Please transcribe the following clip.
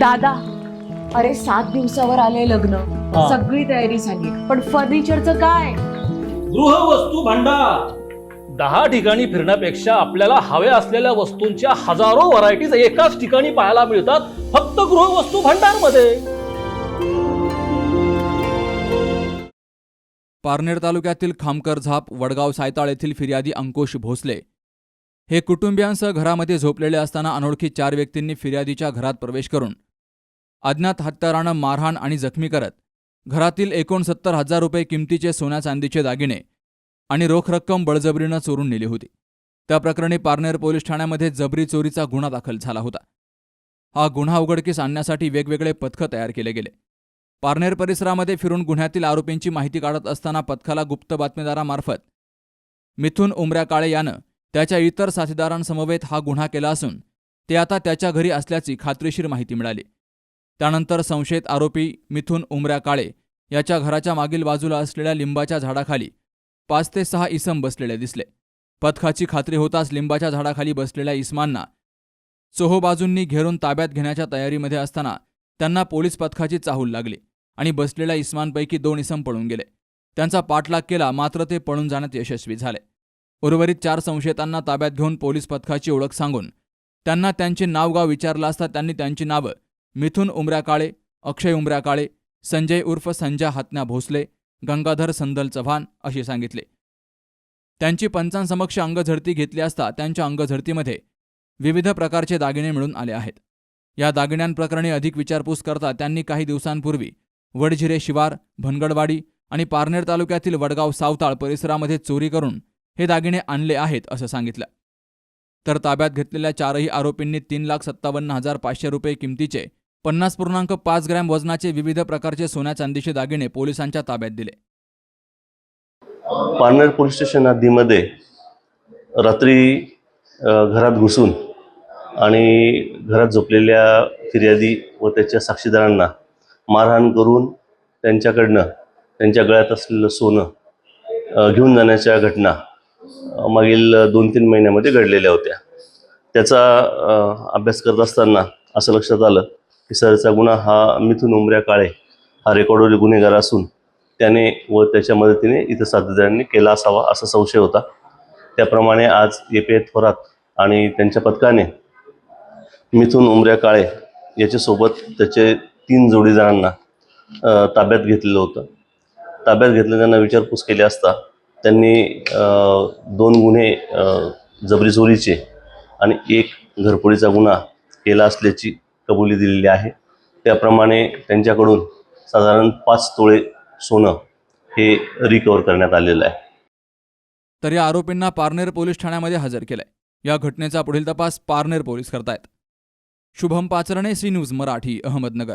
दादा अरे सात दिवसावर आले लग्न. हा. सगळी तयारी झाली. पण फर्निचरचं काय? गृहवस्तू भांडार. दहा ठिकाणी फिरण्यापेक्षा आपल्याला हव्या असलेल्या वस्तूंच्या हजारो व्हरायटीज एकाच ठिकाणी पाहायला मिळतात फक्त गृहवस्तू भांडारमध्ये पारनेर तालुक्यातील खामकर झाप वडगाव सायताळ येथील फिर्यादी अंकुश भोसले. हे कुटुंबियांसह घरामध्ये झोपलेले असताना अनोळखी चार व्यक्तींनी फिर्यादीच्या घरात प्रवेश करून अज्ञात हत्यारानं मारहाण आणि जखमी करत घरातील एकोणसत्तर हजार रुपये किमतीचे सोन्या चांदीचे दागिने आणि रोख रक्कम बळजबरीनं चोरून नेली होती. त्या प्रकरणी पारनेर पोलीस ठाण्यामध्ये जबरी चोरीचा गुन्हा दाखल झाला होता. हा गुन्हा उघडकीस आणण्यासाठी वेगवेगळे पथकं तयार केले गेले. पारनेर परिसरामध्ये फिरून गुन्ह्यातील आरोपींची माहिती काढत असताना पथकाला गुप्त बातमीदारामार्फत मिथुन उमऱ्या काळे यानं त्याच्या इतर साथीदारांसमवेत हा गुन्हा केला असून ते आता त्याच्या घरी असल्याची खात्रीशीर माहिती मिळाली. त्यानंतर संशयित आरोपी मिथुन उमऱ्या काळे याच्या घराच्या मागील बाजूला असलेल्या लिंबाच्या झाडाखाली पाच ते सहा इसम बसलेले दिसले. पथकाची खात्री होताच लिंबाच्या झाडाखाली बसलेल्या इसमांना चोहोबाजूंनी घेरून ताब्यात घेण्याच्या तयारीमध्ये असताना त्यांना पोलीस पथकाची चाहूल लागली आणि बसलेल्या इस्मांपैकी दोन इसम पळून गेले. त्यांचा पाठलाग केला मात्र ते पळून जाण्यात यशस्वी झाले. उर्वरित चार संशयितांना ताब्यात घेऊन पोलीस पथकाची ओळख सांगून त्यांना त्यांचे नावगाव विचारलं असता त्यांनी त्यांची नावं मिथुन उमऱ्या काळे अक्षय उमऱ्या काळे संजय उर्फ संजय हातना भोसले गंगाधर संदल चव्हाण असे सांगितले. त्यांची पंचांसमक्ष अंगझडती घेतली असता त्यांच्या अंगझडतीमध्ये विविध प्रकारचे दागिने मिळून आले आहेत. या दागिन्यांप्रकरणी अधिक विचारपूस करता त्यांनी काही दिवसांपूर्वी वडझिरे शिवार भनगडवाडी आणि पारनेर तालुक्यातील वडगाव सावताळ परिसरामध्ये चोरी करून हे दागिने आणले आहेत असं सांगितलं. तर ताब्यात घेतलेल्या चारही आरोपींनी तीन लाख सत्तावन्न हजार पाचशे रुपये किमतीचे पन्नास पूर्णांक पाच ग्रॅम वजनाचे विविध प्रकारचे सोन्या चांदीचे दागिने पोलिसांच्या ताब्यात दिले. पारनेर पोलीस स्टेशन हद्दीमध्ये रात्री घरात घुसून आणि घरात झोपलेल्या फिर्यादी व त्याच्या साक्षीदारांना मारहाण करून त्यांच्याकडनं त्यांच्या गळ्यात असलेलं सोनं घेऊन जाण्याच्या घटना मागील दोन तीन महिन्यामध्ये घडलेल्या होत्या. त्याचा अभ्यास करत असताना असं लक्षात आलं की सरचा गुन्हा हा मिथुन उमऱ्या काळे हा रेकॉर्डवरील गुन्हेगार असून त्याने व त्याच्या मदतीने इतर साथीदारांनी केला असावा असा संशय होता. त्याप्रमाणे आज ए पी थोरात आणि त्यांच्या पथकाने मिथून उमऱ्या काळे याच्यासोबत त्याचे तीन जोडीदारांना ताब्यात घेतलेलं होतं. ताब्यात घेतलं त्यांना विचारपूस केली असता त्यांनी दोन गुन्हे जबरी चोरीचे आणि एक घरफोडीचा गुन्हा केला असल्याची कबुली दिलेली आहे. त्याप्रमाणे त्यांच्याकडून साधारण पाच तोळे सोनं हे रिकवर करण्यात आलेलं आहे. तर या आरोपींना पारनेर पोलीस ठाण्यामध्ये हजर केलंय. या घटनेचा पुढील तपास पारनेर पोलीस करतायत. Shubham Pacharne C news Marathi Ahmednagar.